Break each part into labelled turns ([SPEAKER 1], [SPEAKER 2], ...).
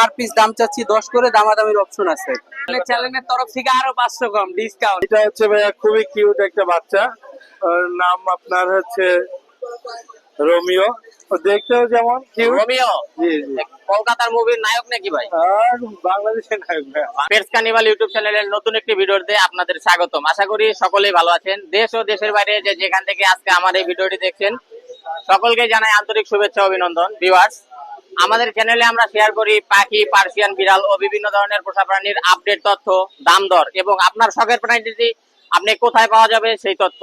[SPEAKER 1] Per piece দাম চাচ্ছি দশ করে দামাদামির অপশন আছে। চ্যানেলের তরফ থেকে আরও পাঁচশো কম ডিসকাউন্ট
[SPEAKER 2] এটা হচ্ছে ভাইয়া খুবই কিউট একটা বাচ্চা। ওর নাম আপনার হচ্ছে রোমিও। দেখতেও যেমন
[SPEAKER 3] রোমিও?
[SPEAKER 2] জি জি।
[SPEAKER 3] কলকাতার মুভির নায়ক নাকি ভাই?
[SPEAKER 2] আর বাংলাদেশের নায়ক
[SPEAKER 3] পেটস কানিভাল ইউটিউব চ্যানেলের নতুন একটি ভিডিওতে আপনাদের স্বাগতম। আশা করি সকলেই ভালো আছেন। দেশ ও দেশের বাইরে যে যেখান থেকে আজকে আমার এই ভিডিওটি দেখছেন সকলকে জানাই আন্তরিক শুভেচ্ছা অভিনন্দন। ভিউয়ার্স আমাদের চ্যানেলে আমরা শেয়ার করি পাখি, পার্সিয়ান, বিড়াল ও বিভিন্ন ধরনের পোষা প্রাণীর আপডেট তথ্য, দাম দর এবং আপনার শখের প্রাণীটি আপনি কোথায় পাওয়া যাবে সেই তথ্য।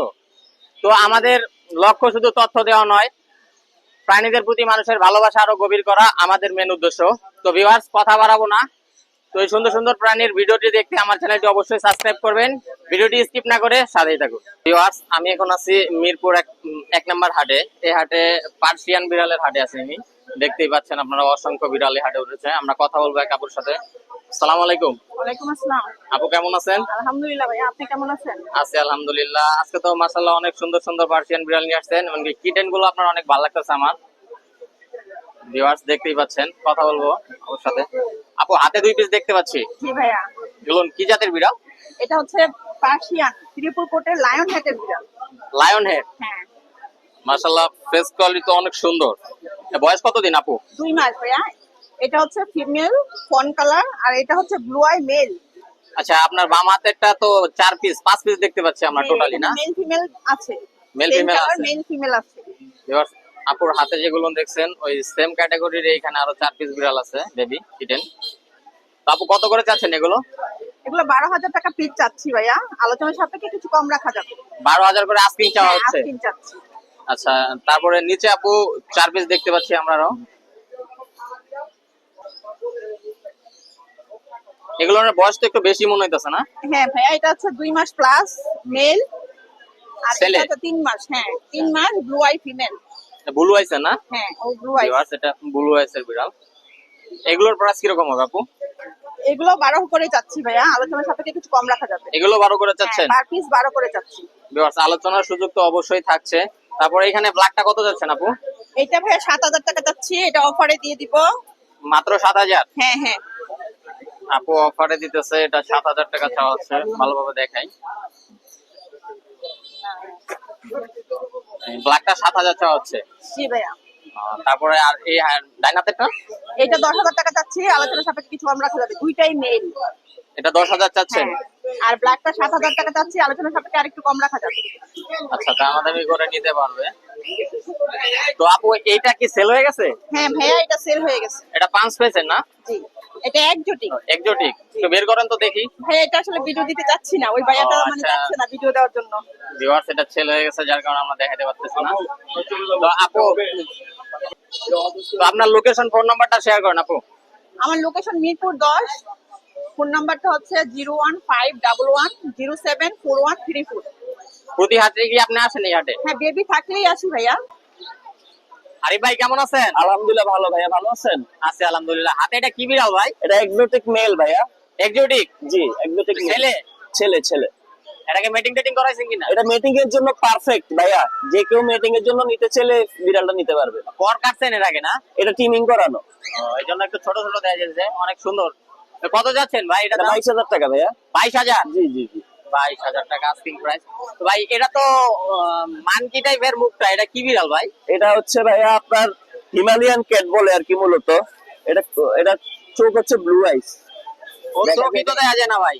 [SPEAKER 3] তো আমাদের লক্ষ্য শুধু তথ্য দেওয়া নয়, প্রাণীদের প্রতি মানুষের ভালোবাসা আরও গভীর করা আমাদের মেন উদ্দেশ্য। তো ভিউয়ার্স কথা বাড়াবো না। তো এই সুন্দর সুন্দর প্রাণীর ভিডিওটি দেখতে আমার চ্যানেলটি অবশ্যই সাবস্ক্রাইব করবেন। ভিডিওটি স্কিপ না করে সাথেই থাকুন। ভিউয়ার্স আমি এখন আছি মিরপুর এক নম্বর হাটে। এই হাটে পার্সিয়ান বিড়ালের হাটে আছি আমি। দেখতেই পাচ্ছেন আপনারা অসংখ্য বিড়াল হাটে উঠেছে। আমরা কথা বলব এক আপুর সাথে। সালাম আলাইকুম।
[SPEAKER 4] ওয়ালাইকুম আসসালাম।
[SPEAKER 3] আপু কেমন আছেন?
[SPEAKER 4] আলহামদুলিল্লাহ ভাইয়া আপনি কেমন আছেন?
[SPEAKER 3] আছি আলহামদুলিল্লাহ। আজকে তো মাসাল্লাহ অনেক সুন্দর সুন্দর পার্সিয়ান বিড়াল নিয়ে আসছেন এমনকি কিটেনগুলো আপনার অনেক ভালো লাগতেছে আমার। ভিউয়ার্স দেখতেই পাচ্ছেন কথা বলব ওর সাথে। আপু হাতে দুই পিস দেখতে পাচ্ছি।
[SPEAKER 4] জি ভাইয়া।
[SPEAKER 3] বলুন কি জাতের বিড়াল?
[SPEAKER 4] এটা হচ্ছে পার্সিয়ান ত্রিপুর কোটের লায়ন হেডের বিড়াল।
[SPEAKER 3] লায়ন হেড
[SPEAKER 4] হ্যাঁ।
[SPEAKER 3] মাশাল্লাহ ফেস কোয়ালিটি তো অনেক সুন্দর। বয়স কতদিন আপু?
[SPEAKER 4] দুই মাস ভাইয়া। এটা হচ্ছে ফিমেল ফন কালার আর এটা হচ্ছে ব্লু আই মেল
[SPEAKER 3] আচ্ছা আপনার বাম হাতেরটা তো চার পিস পাঁচ পিস দেখতে পাচ্ছি আমরা টোটালি না?
[SPEAKER 4] মেল ফিমেল আছে।
[SPEAKER 3] Male female আছে।
[SPEAKER 4] মেল ফিমেল আছে।
[SPEAKER 3] Viewers, আপুর হাতে যেগুলো দেখছেন ওই সেম ক্যাটাগরির এইখানে আরও চার পিস বিড়াল আছে বেবি কিটেন আপু কত করে চাচ্ছেন এগুলো?
[SPEAKER 4] এগুলো বারো হাজার টাকা পিস চাচ্ছি ভাইয়া। আলোচনার সাপেক্ষে কিছু কম রাখা যাবে।
[SPEAKER 3] বারো হাজার করে আস্কিং চাওয়া
[SPEAKER 4] হ্যাঁ,
[SPEAKER 3] হচ্ছে।
[SPEAKER 4] asking চাচ্ছি।
[SPEAKER 3] আচ্ছা তারপরে নিচে আপু চার পিস দেখতে পাচ্ছি আমরা আরও এগুলোর বয়স তো একটু বেশি মনে হইতেছে না?
[SPEAKER 4] হ্যাঁ ভাইয়া এটা হচ্ছে দুই মাস প্লাস মেল আর? এটা তিন মাস হ্যাঁ তিন মাস ব্লু আই ফিমেল
[SPEAKER 3] ব্লু আইসে না?
[SPEAKER 4] হ্যাঁ ও ব্লু আই
[SPEAKER 3] Viewers, এটা ব্লু আইসের বিড়াল। এগুলোর প্রাইস কীরকম হবে আপু?
[SPEAKER 4] এগুলো বারো করে চাচ্ছি ভাইয়া আলোচনার সাপেক্ষে কিছু কম রাখা যাবে।
[SPEAKER 3] এগুলো বারো করে চাচ্ছেন?
[SPEAKER 4] পার পিস বারো করে চাচ্ছি।
[SPEAKER 3] Viewers, আলোচনার সুযোগ তো অবশ্যই থাকছে। তারপরে এখানে ব্ল্যাকটা কত যাচ্ছেন আপু?
[SPEAKER 4] এটা ভাইয়া সাত হাজার টাকা চাচ্ছি এটা অফারে দিয়ে দিব।
[SPEAKER 3] মাত্র সাত হাজার?
[SPEAKER 4] হ্যাঁ হ্যাঁ।
[SPEAKER 3] আপু অফারে দিতেছে এটা সাত হাজার টাকা চাওয়া হচ্ছে ভালোভাবে দেখাই। ব্ল্যাকটা সাত হাজার চাওয়া হচ্ছে।
[SPEAKER 4] জি ভাইয়া।
[SPEAKER 3] তারপরে আর এই ডাইনাতেরটা?
[SPEAKER 4] এটা দশ হাজার টাকা চাচ্ছি আলোচনা সাপেক্ষে কিছু আমরা রাখা যাবে দুইটাই মেইন
[SPEAKER 3] এটা দশ হাজার চাচ্ছেন?
[SPEAKER 4] আর ব্ল্যাকটা সাত হাজার টাকা চাচ্ছি আলোচনার সাপেক্ষে আরেকটু কম রাখা যাবে।
[SPEAKER 3] আচ্ছা দামাদামি করে নিতে পারবে। তো আপু এইটা কি সেল হয়ে গেছে?
[SPEAKER 4] হ্যাঁ ভাইয়া এটা সেল হয়ে গেছে।
[SPEAKER 3] এটা পাঁচ পেয়েছেন না?
[SPEAKER 4] জি এটা একজোটিক
[SPEAKER 3] একজোটিক একটু বের করেন তো দেখি।
[SPEAKER 4] ভাইয়া এটা আসলে ভিডিও দিতে চাচ্ছি না। ওই ভাইয়াটা মানে
[SPEAKER 3] আচ্ছা।
[SPEAKER 4] চাচ্ছে না ভিডিও দেওয়ার জন্য।
[SPEAKER 3] ভিউয়ার্স এটা সেল হয়ে গেছে যার কারণে আমরা দেখাতে পারতেছি না। তো আপু তো আপনার লোকেশন ফোন নাম্বারটা শেয়ার করেন আপু।
[SPEAKER 4] আমার লোকেশন মিরপুর দশ ফোন নাম্বারটা হচ্ছে zero one five double one zero seven four one three four.
[SPEAKER 3] প্রতি হাটে কি আপনি আসেন এই হাটে?
[SPEAKER 4] হ্যাঁ বেবি থাকলেই আসি ভাইয়া।
[SPEAKER 3] আরিফ ভাই কেমন আছেন?
[SPEAKER 5] আলহামদুলিল্লাহ ভালো ভাইয়া ভালো আছেন?
[SPEAKER 3] আছি আলহামদুলিল্লাহ। হাতে এটা কি বিড়াল ভাই?
[SPEAKER 5] এটা এক্সোটিক মেল ভাইয়া।
[SPEAKER 3] এক্সোটিক
[SPEAKER 5] জি এক্সোটিক
[SPEAKER 3] ছেলে?
[SPEAKER 5] ছেলে ছেলে।
[SPEAKER 3] এটাকে মিটিং টেটিং করাইছেন কিনা?
[SPEAKER 5] এটা মিটিং এর জন্য পারফেক্ট ভাইয়া। যে কেউ মিটিং এর জন্য নিতে চাইলে বিড়ালটা নিতে পারবে।
[SPEAKER 3] পর কাটছেন এর আগে না?
[SPEAKER 5] এটা টিমিং করানো।
[SPEAKER 3] এই জন্য একটু ছোট ছোট দেখা যাচ্ছে। অনেক সুন্দর। কত যাচ্ছেন ভাই? এটা
[SPEAKER 5] বাইশ হাজার টাকা ভাইয়া।
[SPEAKER 3] বাইশ হাজার?
[SPEAKER 5] জি জি জি।
[SPEAKER 3] বাইশ হাজার টাকা আস্কিং প্রাইস তো ভাই এটা তো মানকি টাইপের মুখটা এটা কি বিড়াল ভাই?
[SPEAKER 5] এটা হচ্ছে ভাইয়া আপনার হিমালয়ান ক্যাট বলে আর কি মূলত। এটা এটা চোখ হচ্ছে ব্লু আইস
[SPEAKER 3] ওর চোখই তো দেখা যায় না ভাই।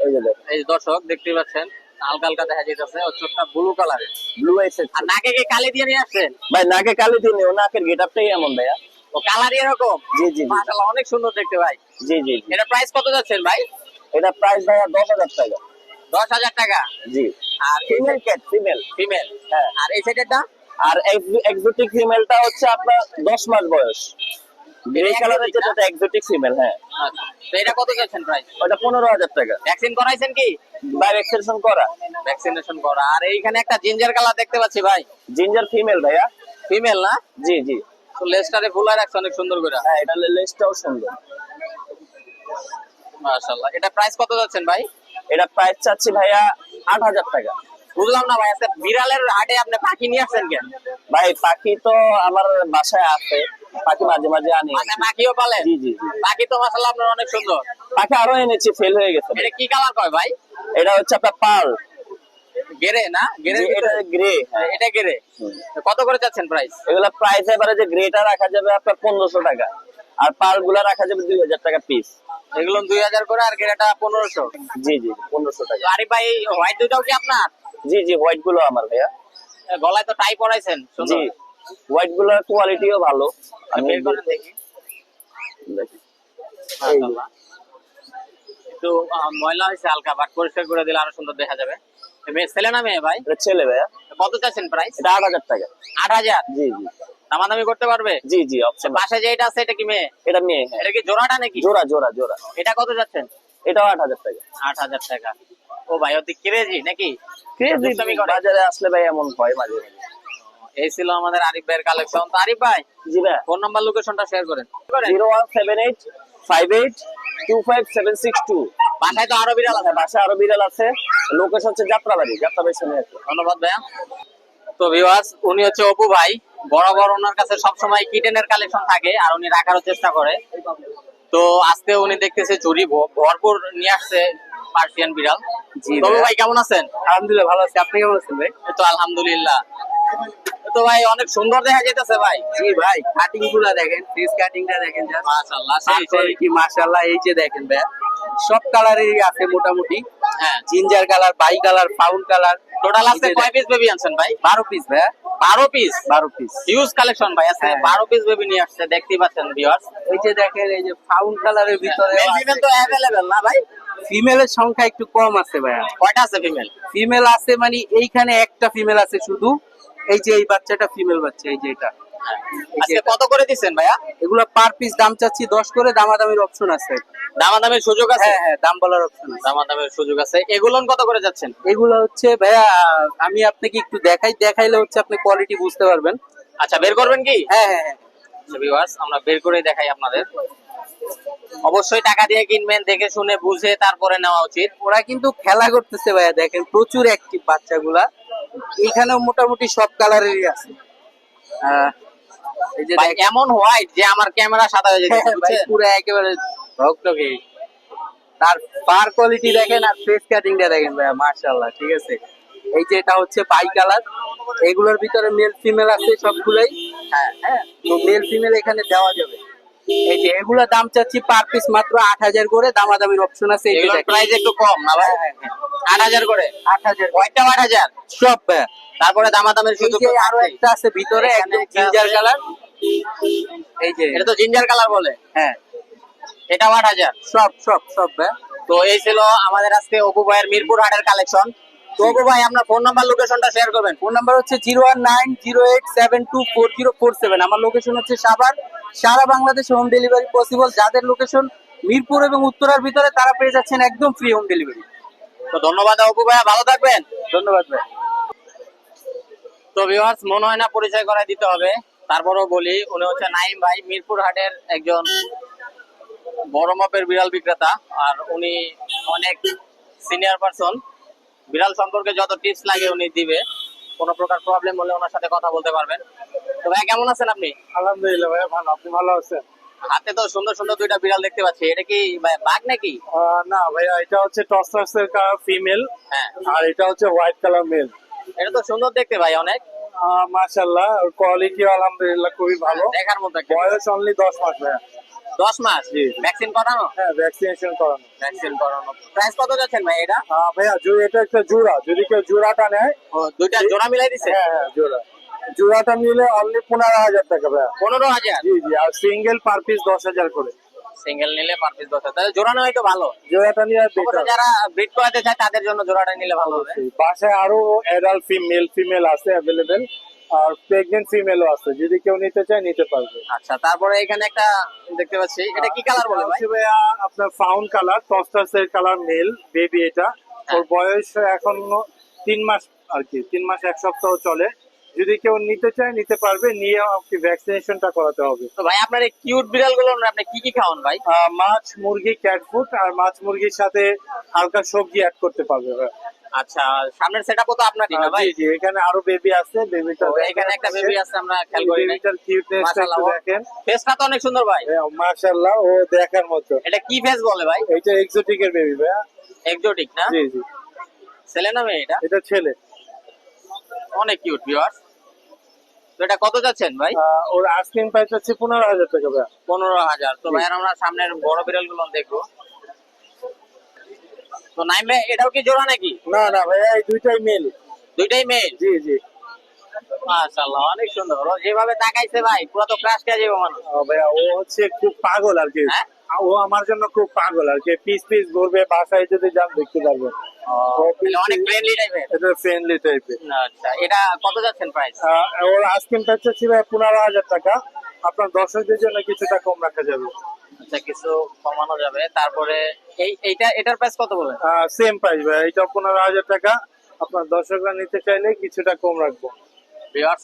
[SPEAKER 5] এই যে
[SPEAKER 3] এই দর্শক দেখতেই পাচ্ছেন হালকা হালকা দেখা যাইতেছে ওর চোখটা ব্লু কালারের
[SPEAKER 5] ব্লু আইস
[SPEAKER 3] আর নাকে কি কালি দিয়ে নিয়ে আসছেন?
[SPEAKER 5] ভাই নাকে কালি দিনে ও নাকের গেটআপটাই এমন ভাইয়া।
[SPEAKER 3] ও কালার এরকম?
[SPEAKER 5] জি জি
[SPEAKER 3] মাশাআল্লাহ অনেক সুন্দর দেখতে ভাই।
[SPEAKER 5] জি জি।
[SPEAKER 3] এটা প্রাইস কত যাচ্ছেন ভাই?
[SPEAKER 5] এটা প্রাইস দশ হাজার টাকা।
[SPEAKER 3] দশ হাজার টাকা?
[SPEAKER 5] জি।
[SPEAKER 3] আর
[SPEAKER 5] ফিমেল ক্যাট ফিমেল
[SPEAKER 3] ফিমেল
[SPEAKER 5] হ্যাঁ।
[SPEAKER 3] আর এই
[SPEAKER 5] আর এক্সোটিক ফিমেলটা হচ্ছে আপনার দশ মাস বয়স। গ্রে কালারের যেটা এক্সোটিক ফিমেল হ্যাঁ।
[SPEAKER 3] আচ্ছা। তো এটা কত যাচ্ছেন প্রাইস
[SPEAKER 5] ওটা পনেরো হাজার টাকা।
[SPEAKER 3] ভ্যাকসিন করাইছেন কি?
[SPEAKER 5] বাই এক্সটেনশন করা।
[SPEAKER 3] ভ্যাকসিনেশন করা। আর এইখানে একটা জিঞ্জার কালার দেখতে পাচ্ছি ভাই।
[SPEAKER 5] জিঞ্জার ফিমেল ভাইয়া।
[SPEAKER 3] ফিমেল না?
[SPEAKER 5] জি জি।
[SPEAKER 3] ফুলা রাখছে অনেক সুন্দর করে।
[SPEAKER 5] হ্যাঁ এটা সুন্দর।
[SPEAKER 3] মাশাআল্লাহ। এটা প্রাইস কত যাচ্ছেন ভাই?
[SPEAKER 5] এটা প্রাইস চাচ্ছি ভাইয়া আট হাজার টাকা।
[SPEAKER 3] বুঝলাম না ভাই আজকে বিড়ালের হাটে আপনি পাখি নিয়ে আসছেন কেন?
[SPEAKER 5] ভাই পাখি তো আমার বাসায় আছে পাখি মাঝে মাঝে আনি।
[SPEAKER 3] মানে পাখিও পালেন
[SPEAKER 5] জি জি
[SPEAKER 3] পাখি তো মাসাল্লাহ আপনার অনেক সুন্দর।
[SPEAKER 5] পাখি আরও এনেছি ফেল হয়ে গেছে।
[SPEAKER 3] এটা কি কালার কয় ভাই?
[SPEAKER 5] এটা হচ্ছে আপনার পার্ল
[SPEAKER 3] গেরে না? গেরে
[SPEAKER 5] এটা গ্রে
[SPEAKER 3] এটা গেরে কত করে যাচ্ছেন প্রাইস
[SPEAKER 5] এগুলা প্রাইস এবারে যে গ্রেটা রাখা যাবে আপনার পনেরোশো টাকা। আর পার্লগুলা রাখা যাবে দুই হাজার টাকা পিস
[SPEAKER 3] এগুলো দুই হাজার করে আর গেরেটা পনেরোশো।
[SPEAKER 5] জি জি পনেরোশো টাকা।
[SPEAKER 3] আরিফ ভাই হোয়াইট দুটাও কি আপনার?
[SPEAKER 5] জি জি হোয়াইটগুলো আমার ভাইয়া।
[SPEAKER 3] গলায় তো টাই পরাইছেন
[SPEAKER 5] জি
[SPEAKER 3] সুন্দর
[SPEAKER 5] হোয়াইটগুলোর কোয়ালিটিও ভালো। আমি
[SPEAKER 3] বের করেন দেখি। একটু ময়লা হয়েছে হালকা বাট পরিষ্কার করে দিলে আরও সুন্দর দেখা যাবে। ছেলে না মেয়ে ভাই?
[SPEAKER 5] ছেলে ভাইয়া।
[SPEAKER 3] কত চাচ্ছেন প্রাইস
[SPEAKER 5] এটা আট হাজার টাকা।
[SPEAKER 3] আট হাজার?
[SPEAKER 5] জি জি।
[SPEAKER 3] দামাদামি করতে পারবে?
[SPEAKER 5] জি জি অপশন
[SPEAKER 3] পাশে যেটা আছে এটা কি মেয়ে?
[SPEAKER 5] এটা মেয়ে হ্যাঁ।
[SPEAKER 3] এটা কি জোড়াটা নাকি?
[SPEAKER 5] জোড়া জোড়া জোড়া।
[SPEAKER 3] এটা কত যাচ্ছেন
[SPEAKER 5] এটাও আট হাজার টাকা।
[SPEAKER 3] আট হাজার টাকা। ও ভাই অতি ক্রেজি নাকি?
[SPEAKER 5] ক্রেজি
[SPEAKER 3] করে।
[SPEAKER 5] বাজারে আসলে ভাই এমন হয় মাঝে মাঝে।
[SPEAKER 3] এই ছিল আমাদের আরিফ ভাইয়ের কালেকশন তো আরিফ ভাই
[SPEAKER 5] জি ভাই
[SPEAKER 3] ফোন নাম্বার লোকেশনটা শেয়ার করেন।
[SPEAKER 5] Zero one seven eight five eight two five seven six two.
[SPEAKER 3] বাসায় তো আরও বিড়াল আছে
[SPEAKER 5] বাসা আরও বিড়াল আছে। লোকেশন হচ্ছে যাত্রাবাড়ি যাত্রাবাড়ি শুনে
[SPEAKER 3] ধন্যবাদ ভাইয়া। তো ভিউয়ার্স উনি হচ্ছে অপু ভাই। বরাবর ওনার কাছে সবসময় কিটেনের কালেকশন থাকে আর উনি রাখারও চেষ্টা করে। তো আজকে উনি দেখতেছে চুরি ভরপুর নিয়ে আসছে পার্সিয়ান বিড়াল।
[SPEAKER 1] জি
[SPEAKER 3] তবু ভাই কেমন আছেন?
[SPEAKER 1] আলহামদুলিল্লাহ ভালো আছি। আপনি কেমন আছেন ভাই?
[SPEAKER 3] তো আলহামদুলিল্লাহ। তো ভাই অনেক সুন্দর দেখা যাইতেছে ভাই।
[SPEAKER 1] জি ভাই কাটিংগুলা দেখেন ফেস কাটিংটা দেখেন।
[SPEAKER 3] মাশাআল্লাহ সেই
[SPEAKER 1] কি মাশাআল্লাহ এই যে দেখেন ভাই সব কালারেরই আছে মোটামুটি।
[SPEAKER 3] হ্যাঁ।
[SPEAKER 1] Ginger colour by colour fawn colour
[SPEAKER 3] total আজকে কয় পিস বেবি আনছেন ভাই?
[SPEAKER 1] বারো পিস ভাইয়া।
[SPEAKER 3] বারো পিস
[SPEAKER 1] বারো পিস
[SPEAKER 3] হিউজ কালেকশন ভাই আজকে
[SPEAKER 1] হ্যাঁ।
[SPEAKER 3] বারো পিস বেবি নিয়ে আসছে দেখতেই পাচ্ছেন ভিউয়ার্স
[SPEAKER 1] এই যে দেখেন এই যে ফাউন কালারের ভিতরে
[SPEAKER 3] মেল ফিমেল তো অ্যাভেলেবেল না ভাই?
[SPEAKER 1] ফিমেলের সংখ্যা একটু কম আছে ভাইয়া।
[SPEAKER 3] কয়টা আছে ফিমেল
[SPEAKER 1] ফিমেল আছে মানে এইখানে একটা ফিমেল আছে শুধু। এই যে এই বাচ্চাটা ফিমেল বাচ্চা এই যে এটা। এটা।
[SPEAKER 3] কত করে দিচ্ছেন ভাইয়া?
[SPEAKER 1] এগুলো পার পিস দাম চাচ্ছি দশ করে দামাদামির অপশন আছে।
[SPEAKER 3] দামাদামের সুযোগ আছে?
[SPEAKER 1] হ্যাঁ হ্যাঁ দাম বলার অপশন আছে।
[SPEAKER 3] দামাদামের সুযোগ আছে। এগুলো কত করে যাচ্ছেন?
[SPEAKER 1] এগুলো হচ্ছে ভাইয়া আমি আপনাকে একটু দেখাই দেখাইলে হচ্ছে আপনি কোয়ালিটি বুঝতে পারবেন।
[SPEAKER 3] আচ্ছা বের করবেন কি?
[SPEAKER 1] হ্যাঁ হ্যাঁ হ্যাঁ।
[SPEAKER 3] ভিউয়ার্স আমরা বের করে দেখাই আপনাদের। অবশ্যই টাকা দিয়ে কিনবেন দেখে শুনে বুঝে তারপরে নেওয়া উচিত।
[SPEAKER 1] ওরা কিন্তু খেলা করতেছে ভাইয়া দেখেন প্রচুর অ্যাক্টিভ বাচ্চাগুলা। এখানেও মোটামুটি সব কালারেরই আছে। আহ,
[SPEAKER 3] ভাই এমন হোয়াইট যে আমার ক্যামেরা সাদা হয়ে
[SPEAKER 1] হ্যাঁ,
[SPEAKER 3] যাচ্ছে
[SPEAKER 1] ভাই, পুরো একেবারে ধকধকে তার পার কোয়ালিটি দেখেন আর ফেস কাটিংটা দেখেন ভাইয়া মাশাআল্লাহ ঠিক আছে? এই যে এটা হচ্ছে বাই কালার এগুলোর ভিতরে মেল ফিমেল আছে সবগুলাই। হ্যাঁ হ্যাঁ। তো মেল ফিমেল এখানে দেওয়া যাবে। এই যে এগুলো দাম চাচ্ছি পার পিস মাত্র আট হাজার করে দামাদামির অপশন আছে।
[SPEAKER 3] প্রাইস একটু কম না ভাই?
[SPEAKER 1] হ্যাঁ, হ্যাঁ, হ্যাঁ।
[SPEAKER 3] আট হাজার করে?
[SPEAKER 1] আট হাজার।
[SPEAKER 3] কয়টা আট হাজার?
[SPEAKER 1] সব
[SPEAKER 3] তারপরে দামাদামের সুযোগ আরও
[SPEAKER 1] একটা আছে ভিতরে জিঞ্জার কালার এই যে।
[SPEAKER 3] এটা তো জিঞ্জার কালার বলে?
[SPEAKER 1] হ্যাঁ।
[SPEAKER 3] এটা আট হাজার?
[SPEAKER 1] সব সব সব
[SPEAKER 3] তো এই ছিল আমাদের আজকে অপু ভাইয়ের মিরপুর হাটের কালেকশন তো অপু ভাই আপনার ফোন নাম্বার লোকেশনটা শেয়ার করবেন।
[SPEAKER 1] ফোন নাম্বার হচ্ছে zero one nine zero eight seven two four zero four seven আমার লোকেশন হচ্ছে সাভার সারা বাংলাদেশে হোম ডেলিভারি পসিবল যাদের লোকেশন মিরপুর এবং উত্তরার ভিতরে তারা পেয়ে যাচ্ছেন একদম ফ্রি হোম ডেলিভারি
[SPEAKER 3] তো ধন্যবাদ অপু ভাইয়া ভালো থাকবেন।
[SPEAKER 1] ধন্যবাদ ভাই।
[SPEAKER 3] তো ভিউয়ার্স মনে হয় না পরিচয় করাই দিতে হবে। তারপরেও বলি উনি হচ্ছে নাইম ভাই মিরপুর হাটের একজন বড় মাপের বিড়াল বিক্রেতা। আর উনি অনেক সিনিয়র পারসন বিড়াল সম্পর্কে যত টিপস লাগে উনি দিবে। কোনো প্রকার প্রবলেম হলে ওনার সাথে কথা বলতে পারবেন। তো ভাই কেমন আছেন আপনি?
[SPEAKER 2] আলহামদুলিল্লাহ ভাইয়া ভালো। আপনি ভালো আছেন?
[SPEAKER 3] হাতে তো সুন্দর সুন্দর দুইটা বিড়াল দেখতে পাচ্ছি। এটা কি ভাই বাঘ নাকি?
[SPEAKER 2] না ভাইয়া এটা হচ্ছে টসার্স এর ফিমেল
[SPEAKER 3] হ্যাঁ।
[SPEAKER 2] আর এটা হচ্ছে হোয়াইট কালার মেল
[SPEAKER 3] এটা তো সুন্দর দেখতে ভাই অনেক।
[SPEAKER 2] মাশাল্লাহ কোয়ালিটি আলহামদুলিল্লাহ খুবই ভালো।
[SPEAKER 3] দেখার মতো
[SPEAKER 2] বয়স অনলি দশ মাস ভাইয়া
[SPEAKER 3] দশ মাস?
[SPEAKER 2] জি।
[SPEAKER 3] ভ্যাকসিন করানো?
[SPEAKER 2] হ্যাঁ ভ্যাকসিনেশন করানো।
[SPEAKER 3] ভ্যাকসিন করানো। প্রাইস কত যাচ্ছেন ভাই এটা?
[SPEAKER 2] ভাইয়া এটা একটা জোড়া। যদি কেউ জোড়াটা নেয়
[SPEAKER 3] দুইটা জোড়া মিলাই দিছে?
[SPEAKER 2] হ্যাঁ হ্যাঁ জোড়া। জোড়াটা নিলে অনলি পনেরো হাজার টাকা ভাইয়া
[SPEAKER 3] পনেরো হাজার?
[SPEAKER 2] জি জি আর সিঙ্গেল পার পিস দশ হাজার করে।
[SPEAKER 3] সিঙ্গেল নিলে পার পিস দশ হাজার। জোড়ানো হয়তো ভালো।
[SPEAKER 2] জোড়াটা নিয়ে
[SPEAKER 3] যারা ব্রিড করাতে চায় তাদের জন্য জোড়াটা নিলে ভালো হবে।
[SPEAKER 2] বাসায় আরও অ্যাডাল্ট ফিমেল ফিমেল আছে অ্যাভেলেবেল আর প্রেগনেন্ট ফিমেলও আছে। যদি কেউ নিতে চায় নিতে পারবে।
[SPEAKER 3] আচ্ছা তারপরে এখানে একটা দেখতে পাচ্ছি। এটা কি কালার বলে ভাই?
[SPEAKER 2] ভাইয়া আপনার ফাউন্ড কালার টস্টার্স এর কালার মেল বেবি এটা। ওর বয়স এখন তিন মাস আর কি তিন মাস এক সপ্তাহ চলে। যদি কেউ নিতে চায় নিতে পারবে। নিয়ে ভ্যাকসিনেশনটা করাতে হবে।
[SPEAKER 3] তো ভাই আপনার এই কিউট বিড়ালগুলো আপনি কি কি খাওয়ান ভাই?
[SPEAKER 2] মাছ মুরগি ক্যাট ফুড আর মাছ মুরগির সাথে হালকা সবজি অ্যাড করতে পারবে।
[SPEAKER 3] আচ্ছা সামনের সেটআপও তো আপনারই না ভাই?
[SPEAKER 2] জি এখানে আরও বেবি আছে বেবিটা
[SPEAKER 3] এখানে একটা বেবি আছে আমরা খেয়াল করি
[SPEAKER 2] বেবিটার কিউটনেসটা একটু দেখেন।
[SPEAKER 3] ফেসটা তো অনেক সুন্দর ভাই।
[SPEAKER 2] মাশাআল্লাহ ও দেখার মতো।
[SPEAKER 3] এটা কি ফেস বলে ভাই?
[SPEAKER 2] এটা এক্সোটিকের বেবি ভাইয়া।
[SPEAKER 3] এক্সোটিক না?
[SPEAKER 2] জি জি।
[SPEAKER 3] ছেলে না মেয়ে এটা?
[SPEAKER 2] এটা ছেলে।
[SPEAKER 3] অনেক কিউট ভিউয়ার্স তো এটা কত যাচ্ছেন ভাই?
[SPEAKER 2] ওর আস্কিং প্রাইস হচ্ছে পনেরো হাজার টাকা ভাইয়া।
[SPEAKER 3] পনেরো হাজার। তো ভাই আমরা সামনের বড় বিড়ালগুলো দেখব। তো নাইম ভাই এটাও কি জোড়া নাকি?
[SPEAKER 2] না না এই দুইটাই মেল
[SPEAKER 3] দুইটাই মেয়ে
[SPEAKER 2] জি জি।
[SPEAKER 3] মাশাআল্লাহ অনেক সুন্দর। যেভাবে তাকাইছে ভাই পুরো তো ক্রাশ খেয়ে যাবে মানুষ।
[SPEAKER 2] আহ, ভাইয়া ও হচ্ছে খুব পাগল আর কি।
[SPEAKER 3] হ্যাঁ?
[SPEAKER 2] ও আমার জন্য খুব পাগল আর কি। পিস পিস ঘুরবে বাসায় যদি যান দেখতে পারবেন।
[SPEAKER 3] তাহলে অনেক
[SPEAKER 2] piece-
[SPEAKER 3] ফ্রেন্ডলি টাইপের
[SPEAKER 2] এটা ফ্রেন্ডলি টাইপের
[SPEAKER 3] আচ্ছা এটা কত যাচ্ছেন প্রাইস
[SPEAKER 2] ওর পনেরো হাজার টাকা। আপনার দর্শকদের জন্য কিছুটা কম রাখা যাবে।
[SPEAKER 3] আচ্ছা কিছু কমানো যাবে। তারপরে এই এইটা এটার প্রাইস কত বলেন
[SPEAKER 2] সেম প্রাইস ভাইয়া এটা পনেরো হাজার টাকা। আপনার দর্শকরা নিতে চাইলে কিছুটা কম রাখব।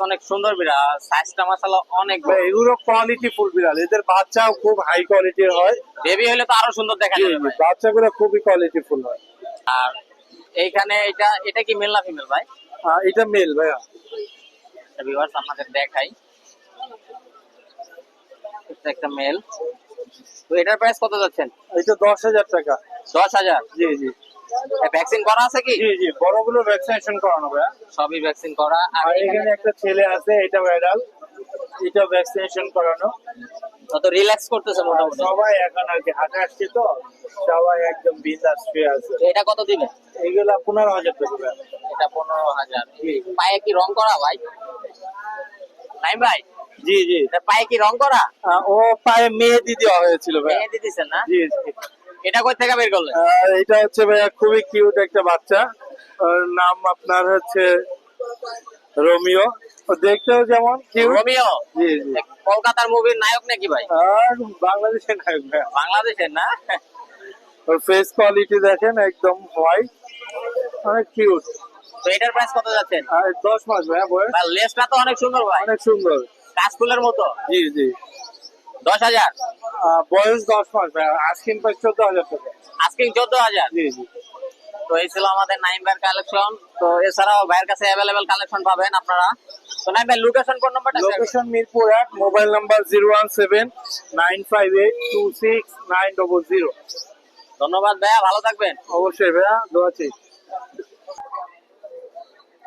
[SPEAKER 3] অনেক সুন্দর বিড়াল সাইজটা মাশাআল্লাহ অনেক
[SPEAKER 2] এগুলো কোয়ালিটি ফুল বিড়াল। এদের বাচ্চাও খুব হাই কোয়ালিটির হয়।
[SPEAKER 3] বেবি হলে তো আরও সুন্দর দেখা যাবে।
[SPEAKER 2] বাচ্চাগুলো খুবই কোয়ালিটি ফুল হয়।
[SPEAKER 3] আর এইখানে এটা এটা কি মেল না ফিমেল ভাই?
[SPEAKER 2] আহ, এটা মেল ভাইয়া।
[SPEAKER 3] ভিউয়ার্স আপনাদের দেখাই। এটা একটা মেল তো এটার প্রাইস কত যাচ্ছেন?
[SPEAKER 2] এটা দশ হাজার টাকা।
[SPEAKER 3] দশ হাজার?
[SPEAKER 2] জি জি।
[SPEAKER 3] ভ্যাকসিন করা আছে কি?
[SPEAKER 2] জি জি বড়গুলো ভ্যাকসিনেশন করানো ভাইয়া।
[SPEAKER 3] সবই ভ্যাকসিন করা। আর এখানে
[SPEAKER 2] একটা ছেলে আছে এটা ভাইরাল এটা ভ্যাকসিনেশন করানো।
[SPEAKER 3] কত রিল্যাক্স করতেছে মোটামুটি।
[SPEAKER 2] সবাই এখন আর কি হাটে আসছে তো সবাই একদম বিন্দাস শুয়ে আছে।
[SPEAKER 3] এটা কত দিবে?
[SPEAKER 2] এগুলা পনেরো হাজার টাকা।
[SPEAKER 3] এটা পনেরো হাজার। পায়ে কি রং করা ভাই? নাই ভাই?
[SPEAKER 2] জি জি।
[SPEAKER 3] পায়ে কি রং করা?
[SPEAKER 2] ও পায়ে মেহেদি দেওয়া হয়েছিল ভাইয়া
[SPEAKER 3] মেহেদি দিচ্ছেন না?
[SPEAKER 2] জি
[SPEAKER 3] এটা কই থেকে বের করলেন?
[SPEAKER 2] এটা হচ্ছে ভাইয়া খুবই কিউট একটা বাচ্চা। নাম আপনার হচ্ছে রোমিও। দেখতেও যেমন
[SPEAKER 3] রোমিও
[SPEAKER 2] জি জি।
[SPEAKER 3] কলকাতার মুভির নায়ক নাকি ভাই?
[SPEAKER 2] আর বাংলাদেশের নায়ক ভাইয়া
[SPEAKER 3] বাংলাদেশের না?
[SPEAKER 2] ওর ফেস কোয়ালিটি দেখেন একদম হোয়াইট অনেক কিউট
[SPEAKER 3] তো এটার প্রাইস কত যাচ্ছেন
[SPEAKER 2] আর দশ মাস ভাইয়া বয়স।
[SPEAKER 3] আর লেসটা তো অনেক সুন্দর ভাই।
[SPEAKER 2] অনেক সুন্দর।
[SPEAKER 3] কাশফুলের মতো।
[SPEAKER 2] জি জি।
[SPEAKER 3] দশ হাজার।
[SPEAKER 2] আহ, বয়স দশ মাস ভাইয়া। আজকিন প্রাইস চোদ্দ হাজার টাকা।
[SPEAKER 3] চোদ্দ হাজার।
[SPEAKER 2] জি জি।
[SPEAKER 3] তো এই ছিল আমাদের নাইম ভাইয়ের কালেকশন তো এছাড়াও ভাইয়ের কাছে অ্যাভেলেবেল কালেকশন পাবেন আপনারা। তো নাইম ভাই লোকেশন কোন নাম্বারটা
[SPEAKER 2] লোকেশন মিরপুর এক mobile number zero one seven nine five eight two six nine double zero
[SPEAKER 3] ধন্যবাদ ভাইয়া ভালো থাকবেন।
[SPEAKER 2] অবশ্যই ভাইয়া দোয়াচ্ছি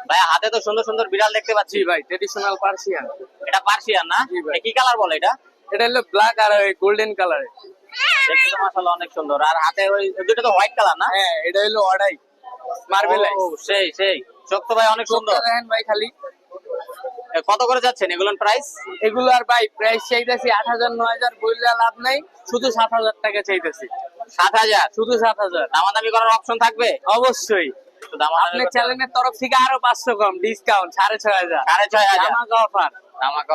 [SPEAKER 3] ভাইয়া হাতে তো সুন্দর সুন্দর বিড়াল দেখতে পাচ্ছি।
[SPEAKER 1] ভাই ট্রেডিশনাল পার্সিয়ান
[SPEAKER 3] এটা পার্সিয়ান না? কি কালার বলে এটা?
[SPEAKER 1] এটা হলো ব্ল্যাক আর গোল্ডেন কালারের
[SPEAKER 3] দেখতে তো মাশাআল্লাহ অনেক সুন্দর। আর হাতে ওই দুটো তো হোয়াইট কালার না?
[SPEAKER 1] হ্যাঁ এটা হলো অর্ডাই মার্বেল
[SPEAKER 3] সেই সেই। শক্ত ভাই অনেক সুন্দর।
[SPEAKER 1] দেখেন ভাই খালি।
[SPEAKER 3] কত করে যাচ্ছেন এগুলোর প্রাইস
[SPEAKER 1] এগুলো আর ভাই প্রাইস চাইতেছি আট হাজার নয় হাজার বললে লাভ নাই। শুধু সাত হাজার টাকা চাইতেছি।
[SPEAKER 3] সাত হাজার?
[SPEAKER 1] শুধু সাত হাজার।
[SPEAKER 3] দামাদামি করার অপশন থাকবে?
[SPEAKER 1] অবশ্যই। আপনার
[SPEAKER 3] করতে-
[SPEAKER 1] চ্যানেলের তরফ থেকে আরও পাঁচশো কম ডিসকাউন্ট সাড়ে ছয় হাজার।
[SPEAKER 3] সাড়ে ছয় হাজার।
[SPEAKER 1] অফার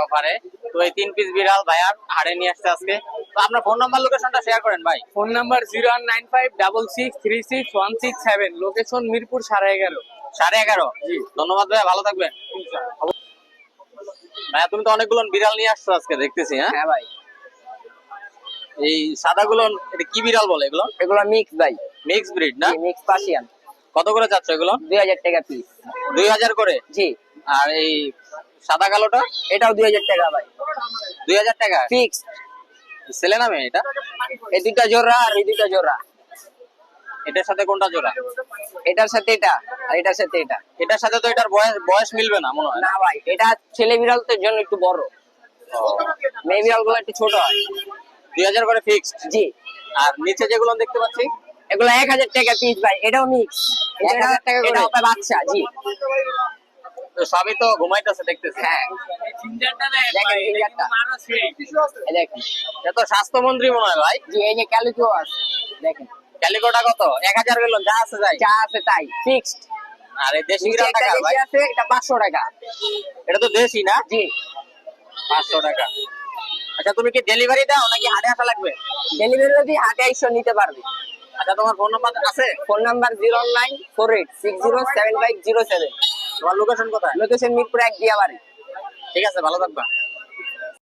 [SPEAKER 3] অফারে তো এই তিন পিস বিড়াল ভাইয়ার হাড়ে নিয়ে আসছে আজকে। তো আপনার ফোন নাম্বার লোকেশনটা শেয়ার করেন ভাই।
[SPEAKER 1] Phone number zero one nine five double six three six one six seven location Mirpur সাড়ে এগারো।
[SPEAKER 3] সাড়ে এগারো। ধন্যবাদ ভাইয়া ভালো থাকবেন। ভাইয়া তুমি তো অনেকগুলো বিড়াল নিয়ে আসছো আজকে দেখতেছি হ্যাঁ?
[SPEAKER 1] হ্যাঁ ভাই।
[SPEAKER 3] এই সাদাগুলো এটা কি বিড়াল বলে এগুলো?
[SPEAKER 1] এগুলো মিক্স ভাই।
[SPEAKER 3] মিক্স ব্রিড না?
[SPEAKER 1] মিক্স পার্সিয়ান
[SPEAKER 3] কত করে চাচ্ছ এগুলো?
[SPEAKER 1] দুই হাজার টাকা পিস
[SPEAKER 3] দুই হাজার করে?
[SPEAKER 1] জি।
[SPEAKER 3] আর এই সাদা কালোটা?
[SPEAKER 1] এটাও দুই হাজার টাকা ভাই।
[SPEAKER 3] দুই হাজার টাকা?
[SPEAKER 1] ফিক্স
[SPEAKER 3] ছেলে নামে এটা?
[SPEAKER 1] এই দুইটা জোড়া আর এই দুইটা জোড়া।
[SPEAKER 3] এটার সাথে কোনটা জোড়া?
[SPEAKER 1] এটার সাথে এটা আর এটার সাথে এটা।
[SPEAKER 3] এটার সাথে তো এটার বয়স বয়স মিলবে না মনে হয়।
[SPEAKER 1] না ভাই এটা ছেলে বিড়াল তো জন্য একটু বড়। মেয়ে বিড়ালগুলো একটু ছোট হয়।
[SPEAKER 3] দুই হাজার করে ফিক্সড
[SPEAKER 1] জি।
[SPEAKER 3] আর নিচে যেগুলো দেখতে পাচ্ছি?
[SPEAKER 1] এগুলো এক হাজার টাকা পিস ভাই এটাও মিক্স
[SPEAKER 3] এক হাজার টাকা করে?
[SPEAKER 1] বাচ্চা জি।
[SPEAKER 3] সবই তো ঘুমাইতেছে দেখতেছি।
[SPEAKER 1] হ্যাঁ। দেখেন
[SPEAKER 3] স্বাস্থ্যমন্ত্রী মনে হয় ভাই।
[SPEAKER 1] জি এই যে ক্যালিকো আছে দেখেন।
[SPEAKER 3] ক্যালিকোটা কত? এক হাজার গেল যা আছে যাই
[SPEAKER 1] যা আছে তাই ফিক্সড
[SPEAKER 3] আর দেশি টাকা ভাই।
[SPEAKER 1] আছে এটা পাঁচশো টাকা।
[SPEAKER 3] এটা তো দেশি না?
[SPEAKER 1] জি।
[SPEAKER 3] পাঁচশো টাকা। আচ্ছা তুমি কি ডেলিভারি দাও নাকি হাটে আসা লাগবে?
[SPEAKER 1] ডেলিভারি যদি হাতে এসে নিতে পারবে।
[SPEAKER 3] আচ্ছা তোমার ফোন নাম্বার আছে?
[SPEAKER 1] Phone number zero nine four eight six zero seven five zero seven
[SPEAKER 3] তোমার লোকেশন কোথায়?
[SPEAKER 1] লোকেশন মিরপুর এক দিয়াবাড়ি
[SPEAKER 3] ঠিক আছে ভালো থাকবা।